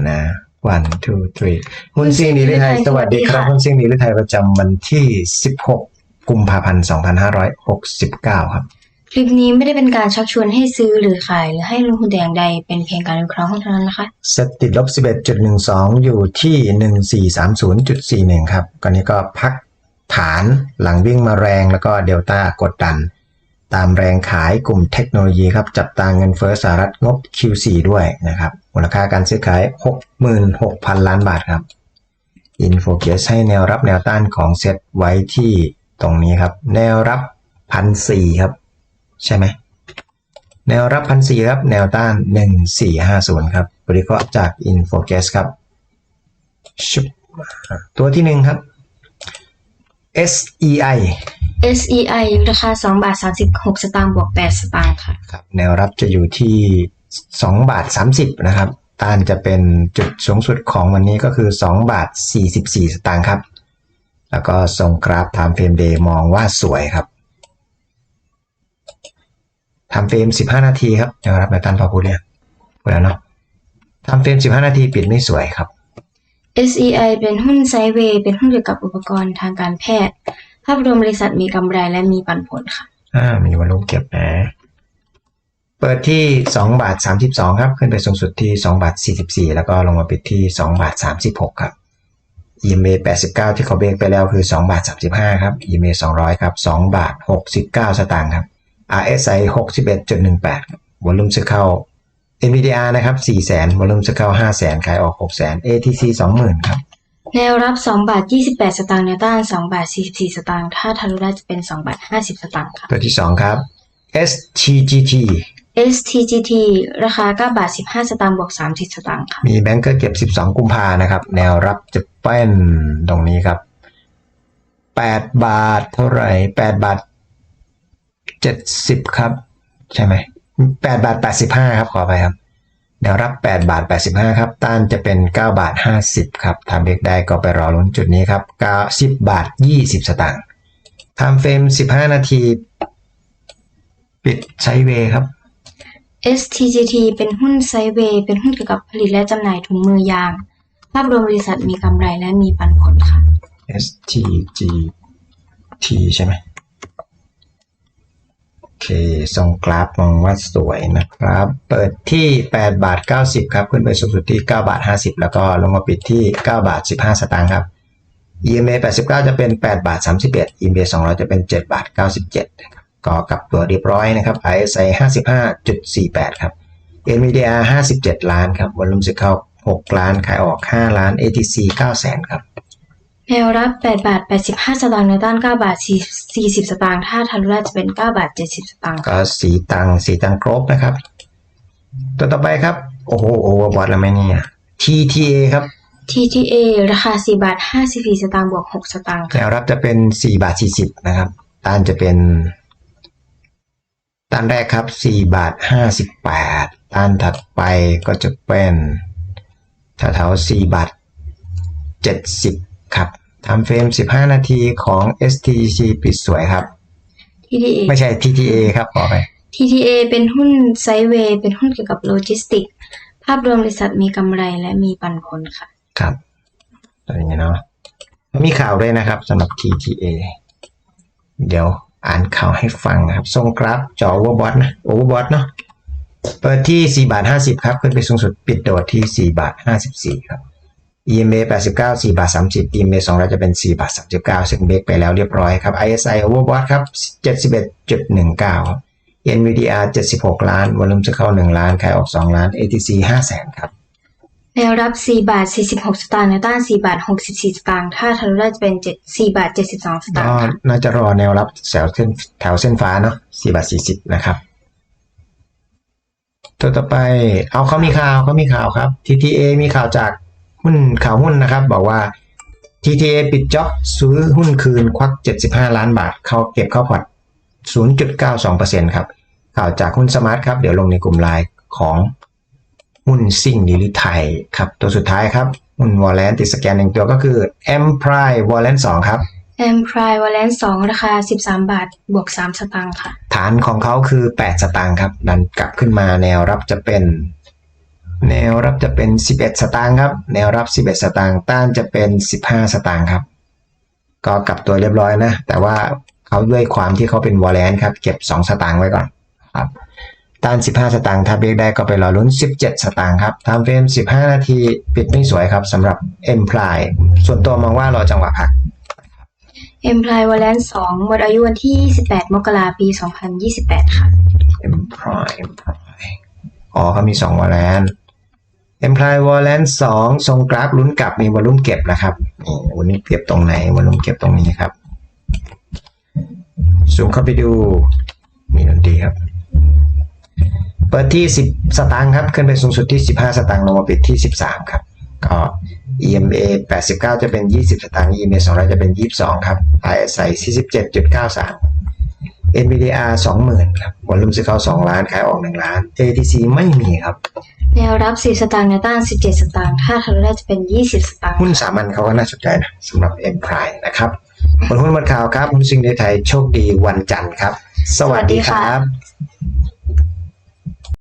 นะ one two three หุ้นซิ่งนิริไทยหุ้นซิ่งสวัสดีครับสวัสดีค่ะหุ้นซิ่งนิริไทยประจำวันที่ 16 กุมภาพันธ์2569 ครับ คลิปนี้ไม่ได้เป็นการชักชวนให้ซื้อหรือขายหรือให้ลงทุนแต่อย่างใดเป็นเพียงการวิเคราะห์เท่านั้นนะคะเซตติดลบ 11.12 อยู่ที่ 1430.41 ครับก่อนนี้ก็พักฐานหลังวิ่งมาแรงแล้วก็เดลต้ากดดัน ตามแรงขายกลุ่มเทคโนโลยีครับจับตาเงินเฟ้อสหรัฐงบ Q4 ด้วยนะครับมูลค่าการซื้อขาย 66,000 ล้านบาทครับอินโฟเกสให้แนวรับแนวต้านของเซตไว้ที่ตรงนี้ครับ แนวรับพันสี่ครับ ใช่ไหมแนวรับพันสี่ครับ แนวต้าน 1450 ครับบริเคราะห์จาก i n f o c a s ครับชุบตัวที่หนึ่งครับ SEI SEI ราคา2บาท36 สตางค์บวก 8 สตางค์ค่ะ ครับแนวรับจะอยู่ที่2บาท30 นะครับ ต้านจะเป็นจุดสูงสุดของวันนี้ก็คือ2บาท44 สตางค์ครับ แล้วก็ส่งกราฟ Time Frame Day มองว่าสวยครับ Time Frame 15 นาทีครับแนวรับแนวต้านพอพูดเลยงพูดแล้วเนาะ Time Frame 15 นาทีปิดไม่สวยครับ SEI เป็นหุ้นไซด์เวย์เป็นหุ้นเกี่ยวกับอุปกรณ์ทางการแพทย์ ภาพรวมบริษัทมีกำไรและมีปันผลค่ะ อ่า มีวอลลุ่มเก็บนะ เปิดที่2บาท32ครับ ขึ้นไปสูงสุดที่2บาท44แล้วก็ลงมาปิดที่2บาท36ครับ EMA 89 ที่เขาเบรกไปแล้วคือ2บาท35 ครับ EMA 200 ครับ2บาท 69 สตางค์ครับ RSI 61.18ครับวอลลุ่มซื้อเข้า NVDR นะครับ4แสนวอลลุ่มซื้อเข้า5แสนขายออก6แสน ATC 20,000 ครับ แนวรับ2บาท28 สตางค์แนวต้าน2บาท44 สตางค์ถ้าทะลุได้จะเป็น2บาท50 สตางค์ค่ะ ตัวที่2ครับ STGT STGT ราคา9บาท15 สตางค์บวก30 สตางค์ค่ะ มีแบงก์เกอร์เก็บ 12 กุมภานะครับ แนวรับจะเป็นตรงนี้ครับ 8 บาทเท่าไหร่ 8 บาท 70 ครับ ใช่ไหม8บาท85 ครับ ขอไปครับ แนวรับ 8 บาท 85 ครับ ต้านจะเป็น 9 บาท 50 ครับทำเบรกได้ก็ไปรอลุ้นจุดนี้ครับ90บาท 20 สตางค์ทำเฟรม 15 นาที ปิดไซด์เวย์ครับ STGT เป็นหุ้นไซด์เวย์ เป็นหุ้นเกี่ยวกับผลิตและจำหน่ายถุงมือยาง ภาพรวมบริษัทมีกำไรและมีปันผลค่ะ S T G T ใช่ไหมโอ เคส่งกราฟมองว่าสวยนะครับ เปิดที่ 8 บาท 90 ครับ ขึ้นไปสูงสุดที่ 9 บาท 50 แล้วก็ลงมาปิดที่ 9 บาท 15 สตางค์ครับ EMA 89 จะเป็น 8 บาท 31 EMA 200 จะเป็น 7 บาท 97ครับก็กลับตัวเรียบร้อยนะครับ RSI 55.48 ครับ NVDA 57 ล้านครับวอลุ่มซื้อเข้า 6 ล้านขายออก 5 ล้าน ATC 9แสนครับ แนวรับ 8 บาท 85 สตางค์แนวต้าน 9 บาท 40 สตางค์ ถ้าทะลุได้จะเป็น 9 บาท 70 สตางค์ค่ะก็สีตังสีตังครบนะครับ ตัวต่อไปครับ โอ้โหโอเวอร์บอทแล้วไหมเนี่ย TTA ครับ TTA ราคา 4 บาท 54 สตางค์ บวก 6 สตางค์ แนค่ะวรับจะเป็น 4 บาท 40 นะครับ ต้านจะเป็น ต้านแรกครับ 4 บาท 58 ต้านถัดไปก็จะเป็นแถวๆ4บาท 70ครับ ทำเฟรม 15 นาทีของ STC ปิดสวยครับ TTA ไม่ใช่ TTA ครับขอไป TTA เป็นหุ้นไซด์เวย์เป็นหุ้นเกี่ยวกับโลจิสติก ภาพรวมบริษัทมีกำไรและมีปันผลค่ะ ครับตัวอย่างเงี้ยเนาะมีข่าวด้วยนะครับสำหรับ TTA เดี๋ยวอ่านข่าวให้ฟังนะครับ ทรงกราฟจอโอเวอร์บอทนะโอเวอร์บอทเนาะเปิดที่ 4 บาท 50 ครับ ขึ้นไปสูงสุดปิดโดดที่ 4 บาท 54 ครับ EMA 89 4บาท30 EMA 200 จะเป็น 4 บาท 39 ซึ่งเบรกไปแล้วเรียบร้อยครับ ISI Overbought ครับ 71.19ครับ NVDR 76 ล้านวอลุ่มจะเข้า 1 ล้าน ขายออก 2 ล้าน ATC 5แสนครับแนวรับ 4 บาท 46 สตางค์แนวต้าน 4 บาท 64 สตางค์ถ้าทะลุได้จะเป็น 7 4 บาท 72 สตางก็ค์ค่ะน่าจะรอแนวรับแถวเส้นแถวเส้นฟ้าเนาะ4บาท 40 นะครับตัวต่อไป เอาเขามีข่าวเขามีข่าวครับ TTA มีข่าวจาก หุ้นข่าวหุ้นนะครับ บอกว่า TTA ปิดจ็อบซื้อหุ้นคืนควัก 75 ล้านบาท เข้าเก็บเข้าพอร์ต0.92%ครับ ข่าวจากหุ้นสมาร์ทครับ เดี๋ยวลงในกลุ่มไลน์ของหุ้นซิ่งนิลิไทยครับ ตัวสุดท้ายครับ หุ้นวอลเลนติดสแกนหนึ่งตัวก็คือ M Prime w a l l e n 2ครับแอมพราย v ว l เลน2ราคา 13 บาท บวก 3 สตางค์ค่ะ ฐานของเขาคือ 8 สตางค์ครับ ดันกลับขึ้นมาแนวรับจะเป็น แนวรับจะเป็น 11 สตางค์ครับ แนวรับ 11 สตางค์ ต้านจะเป็น 15 สตางค์ครับ ก็กลับตัวเรียบร้อยนะ แต่ว่าเขาด้วยความที่เขาเป็นวอลเลนครับ เก็บ 2 สตางค์ไว้ก่อนครับ ต้าน 15 สตางค์ถ้าเบรกได้ก็ไปรอลุ้น 17 สตางค์ครับทำเฟรม 15 นาที ปิดไม่สวยครับสำหรับ M p l y ส่วนตัวมองว่ารอจังหวะพัก e m p l y Valence 2หมดอายุวันที่28มกราปี 2028 ค่ะ M p l y M p l y อ๋อเขามี2วอลเลน M p l y วอล เลนสองทรงกราฟลุ้นกลับมีวอลลุ่มเก็บนะครับนี่วอลลุ่มเก็บตรงไหนวอลลุ่มเก็บตรงนี้ครับซูมเข้าไปดูมีดนตรีครับ เปิดที่ 10 สตางค์ครับ ขึ้นไปสูงสุดที่ 15 สตางค์ลงมาปิดที่ 13 ครับ ก็ EMA 89 จะเป็น 20 สตางค์ EMA 200 จะเป็น 22 ครับ RSI 47.93 NVDR 20,000ครับวอลลุ่มซื้อเข้า 2 ล้าน ขายออก 1 ล้าน ATC ไม่มีครับแนวรับ 4 สตางค์แนวต้าน 17 สตางค์ถ้าทะลุได้จะเป็น 20 สตางค์หุ้นสามัญเขาก็น่าสนใจนะสำหรับ M Prime นะครับบนหุ้นวันข่าวครับหุ้นซิงในไทยโชคดีวันจันทร์ครับ สวัสดีครับ